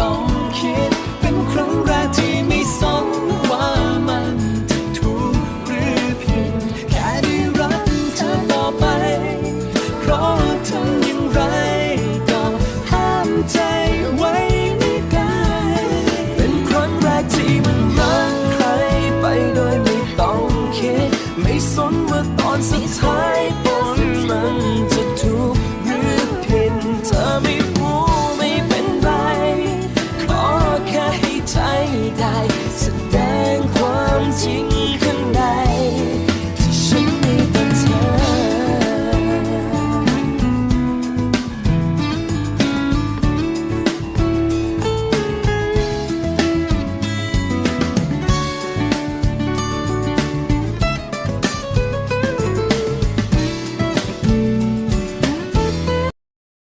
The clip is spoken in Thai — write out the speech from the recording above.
ต้องคิด เป็นครั้งแรกที่ไม่สนว่ามันจะถูกหรือผิด แค่ได้รักเธอต่อไป เพราะทำย่งไรก็ห้ามใจไว้ไม่ได้ เป็นครั้งแรกที่มันรักใครไปโดยไม่ต้องคิด ไม่สนว่าตอนสุดท้ายผลมันจะถูกหรือผิดเธอไม่ 期待。